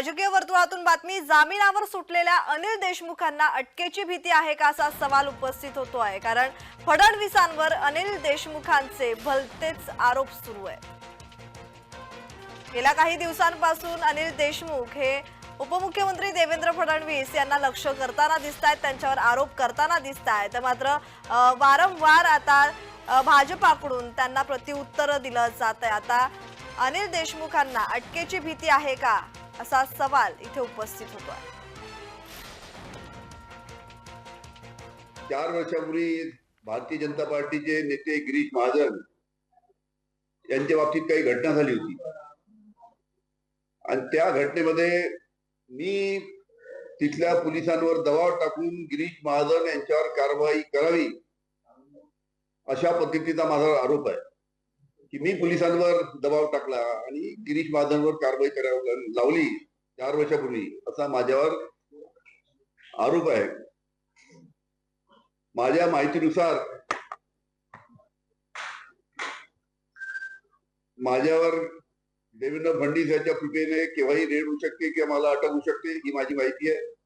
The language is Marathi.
राजकीय वर्तुळातून बातमी जामिनावर सुटलेल्या अनिल देशमुखांना अटकेची भीती आहे का असा सवाल उपस्थित होतो आहे कारण फडणवीसांवर अनिल देशमुखांचे भलतेच आरोप सुरू आहे गेल्या काही दिवसांपासून अनिल देशमुख हे उपमुख्यमंत्री देवेंद्र फडणवीस यांना लक्ष करताना दिसत आहेत त्यांच्यावर आरोप करताना दिसत आहेत मात्र वारंवार आता भाजपाकडून त्यांना प्रत्युत्तर दिलं जात आहे आता अनिल देशमुखांना अटकेची भीती आहे का? असा सवाल इथे उपस्थित होतो चार वर्षापूर्वी भारतीय जनता पार्टीचे नेते गिरीश महाजन यांच्या बाबतीत काही घटना झाली होती. आणि त्या घटनेमध्ये मी तिथल्या पोलिसांवर दबाव टाकून गिरीश महाजन यांच्यावर कारवाई करावी अशा पद्धतीचा माझा आरोप आहे. की मी पोलिसांवर दबाव टाकला आणि गिरीश महाजनवर कारवाई करायला लावली. चार वर्षापूर्वी. असा माझ्यावर आरोप आहे. माझ्या माहितीनुसार माझ्यावर देवेंद्र फडणवीस यांच्या कृपेने केव्हाही रेड होऊ शकते किंवा मला अटक होऊ शकते ही माझी माहिती आहे.